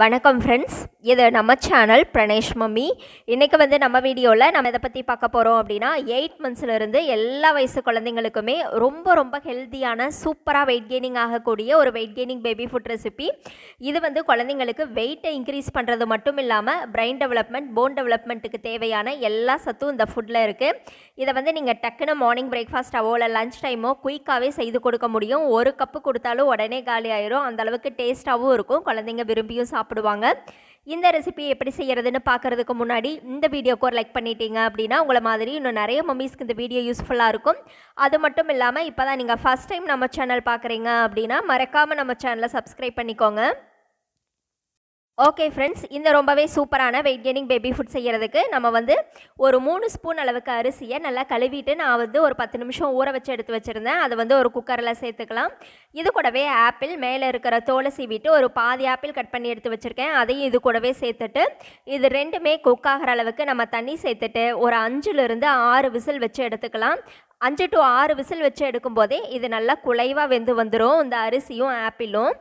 வணக்கம் ஃப்ரெண்ட்ஸ் இது நம்ம சேனல் பிரணேஷ் மம்மி. இன்றைக்கி வந்து நம்ம வீடியோவில் நம்ம இதை பற்றி பார்க்க போகிறோம் அப்படின்னா எயிட் மந்த்ஸ்லேருந்து எல்லா வயசு குழந்தைங்களுக்குமே ரொம்ப ரொம்ப ஹெல்த்தியான சூப்பராக வெயிட் கெய்னிங் ஆகக்கூடிய ஒரு weight gaining baby food recipe இது வந்து குழந்தைங்களுக்கு வெயிட்டை இன்க்ரீஸ் பண்ணுறது மட்டும் இல்லாமல் பிரெயின் டெவலப்மெண்ட் போன் டெவலப்மெண்ட்டுக்கு தேவையான எல்லா சத்தும் இந்த ஃபுட்டில் இருக்குது இதை வந்து நீங்கள் டக்குன்னு மார்னிங் பிரேக்ஃபாஸ்ட்டாவோ இல்லை லஞ்ச் டைமோ குயிக்காகவே செய்து கொடுக்க முடியும். ஒரு கப்பு கொடுத்தாலும் உடனே காலி ஆயிரும். அந்தளவுக்கு டேஸ்ட்டாகவும் இருக்கும். குழந்தைங்க விரும்பியும் சாப்பிடுவாங்க. இந்த ரெசிபி எப்படி செய்கிறதுன்னு பார்க்குறதுக்கு முன்னாடி இந்த வீடியோக்கு ஒரு லைக் பண்ணிட்டீங்க அப்படின்னா உங்களை மாதிரி இன்னும் நிறைய மம்மிஸ்க்கு இந்த வீடியோ யூஸ்ஃபுல்லாக இருக்கும். அது மட்டும் இல்லாமல் இப்போ தான் நீங்கள் ஃபஸ்ட் டைம் நம்ம சேனல் பார்க்குறீங்க அப்படின்னா மறக்காமல் நம்ம சேனலை சப்ஸ்கிரைப் பண்ணிக்கோங்க. ஓகே ஃப்ரெண்ட்ஸ் இந்த ரொம்பவே சூப்பரான வெயிட் கெயினிங் பேபி ஃபுட் செய்கிறதுக்கு நம்ம வந்து ஒரு மூணு ஸ்பூன் அளவுக்கு அரிசியை நல்லா கழுவிட்டு நான் வந்து ஒரு பத்து நிமிஷம் ஊற வச்சு எடுத்து வச்சுருந்தேன். அதை வந்து ஒரு குக்கரில் சேர்த்துக்கலாம். இது கூடவே ஆப்பிள் மேலே இருக்கிற தோலை சீவிட்டு ஒரு பாதி ஆப்பிள் கட் பண்ணி எடுத்து வச்சுருக்கேன். அதையும் இது கூடவே சேர்த்துட்டு இது ரெண்டுமே குக் ஆகிற அளவுக்கு நம்ம தண்ணி சேர்த்துட்டு ஒரு அஞ்சுலேருந்து ஆறு விசில் வச்சு எடுத்துக்கலாம். அஞ்சு டு ஆறு விசில் வச்சு எடுக்கும்போதே இது நல்லா குலைவாக வெந்து வந்துடும் இந்த அரிசியும் ஆப்பிளும்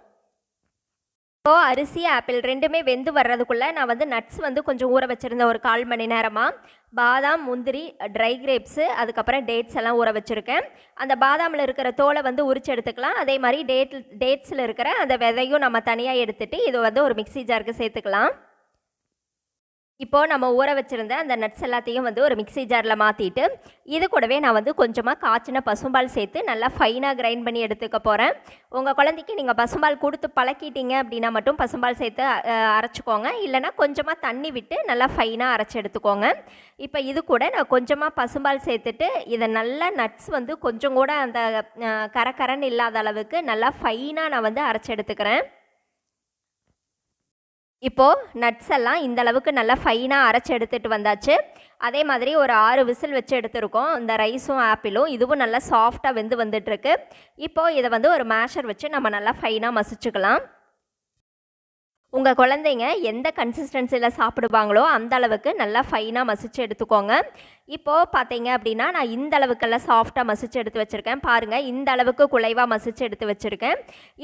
இப்போ அரிசி ஆப்பிள் ரெண்டுமே வெந்து வர்றதுக்குள்ளே நான் வந்து நட்ஸ் வந்து கொஞ்சம் ஊற வச்சுருந்தேன் ஒரு கால் மணி நேரமாக பாதாம் முந்திரி ட்ரை கிரேப்ஸு அதுக்கப்புறம் டேட்ஸ் எல்லாம் ஊற வச்சுருக்கேன். அந்த பாதாமில் இருக்கிற தோலை வந்து உரிச்சு எடுத்துக்கலாம். அதே மாதிரி டேட் டேட்ஸில் இருக்கிற அந்த விதையும் நம்ம தனியாக எடுத்துகிட்டு இது வந்து ஒரு மிக்சி ஜாருக்கு சேர்த்துக்கலாம். இப்போது நம்ம ஊற வச்சுருந்த அந்த நட்ஸ் எல்லாத்தையும் வந்து ஒரு மிக்சி ஜாரில் மாற்றிட்டு இது கூடவே நான் வந்து கொஞ்சமாக காய்ச்சின பசும்பால் சேர்த்து நல்லா ஃபைனாக கிரைண்ட் பண்ணி எடுத்துக்க போகிறேன் உங்கள் குழந்தைக்கு நீங்கள் பசும்பால் கொடுத்து பழக்கிட்டீங்க அப்படின்னா மட்டும் பசும்பால் சேர்த்து அரைச்சிக்கோங்க. இல்லைனா கொஞ்சமாக தண்ணி விட்டு நல்லா ஃபைனாக அரைச்சி எடுத்துக்கோங்க. இப்போ இது கூட நான் கொஞ்சமாக பசும்பால் சேர்த்துட்டு இதை நல்லா நட்ஸ் வந்து கொஞ்சம் கூட அந்த கரக்கரன்னு இல்லாத அளவுக்கு நல்லா ஃபைனாக நான் வந்து அரைச்சி எடுத்துக்கிறேன். இப்போது நட்ஸ் எல்லாம் இந்த அளவுக்கு நல்லா ஃபைனாக அரைச்சி எடுத்துகிட்டு வந்தாச்சு. அதே மாதிரி ஒரு ஆறு விசில் வச்சு எடுத்துருக்கோம். இந்த ரைஸும் ஆப்பிளும் இதுவும் நல்லா சாஃப்டாக வெந்து வந்துட்டுருக்கு. இப்போது இதை வந்து ஒரு மேஷர் வச்சு நம்ம நல்லா ஃபைனாக மசிச்சுக்கலாம். உங்கள் குழந்தைங்க எந்த கன்சிஸ்டன்சியில் சாப்பிடுவாங்களோ அந்த அளவுக்கு நல்லா ஃபைனாக மசிச்சு எடுத்துக்கோங்க. இப்போது பார்த்தீங்க அப்படின்னா நான் இந்த அளவுக்கெல்லாம் சாஃப்டாக மசிச்சு எடுத்து வச்சுருக்கேன். பாருங்கள் இந்த அளவுக்கு குலைவாக மசிச்சு எடுத்து வச்சுருக்கேன்.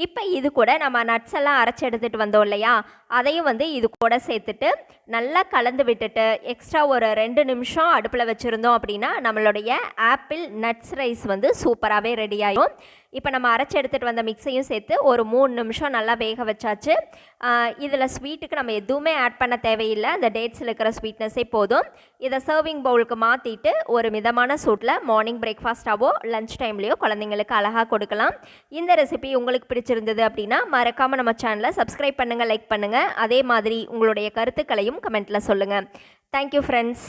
இப்போ இது கூட நம்ம நட்ஸ் எல்லாம் அரைச்சி எடுத்துகிட்டு வந்தோம் இல்லையா? அதையும் வந்து இது கூட சேர்த்துட்டு நல்லா கலந்து விட்டுட்டு எக்ஸ்ட்ரா ஒரு ரெண்டு நிமிஷம் அடுப்பில் வச்சுருந்தோம் அப்படின்னா நம்மளுடைய ஆப்பிள் நட்ஸ் ரைஸ் வந்து சூப்பராகவே ரெடி ஆகும் இப்போ நம்ம அரைச்சி எடுத்துகிட்டு வந்த மிக்ஸையும் சேர்த்து ஒரு மூணு நிமிஷம் நல்லா வேக வச்சாச்சு. இதில் ஸ்வீட்டுக்கு நம்ம எதுவுமே ஆட் பண்ண தேவையில்லை. அந்த டேட்ஸில் இருக்கிற ஸ்வீட்னஸே போதும். இதை சர்விங் பவுலுக்கு மாற்றிட்டு ஒரு மிதமான சூட்டில் மார்னிங் பிரேக்ஃபாஸ்ட்டாவோ லஞ்ச் டைம்லேயோ குழந்தைங்களுக்கு அழகாக கொடுக்கலாம். இந்த ரெசிபி உங்களுக்கு பிடிச்சிருந்தது அப்படின்னா மறக்காமல் நம்ம சேனலை சப்ஸ்கிரைப் பண்ணுங்கள் லைக் பண்ணுங்கள் அதே மாதிரி உங்களுடைய கருத்துக்களையும் கமெண்ட்டில் சொல்லுங்கள் தேங்க்யூ ஃப்ரெண்ட்ஸ்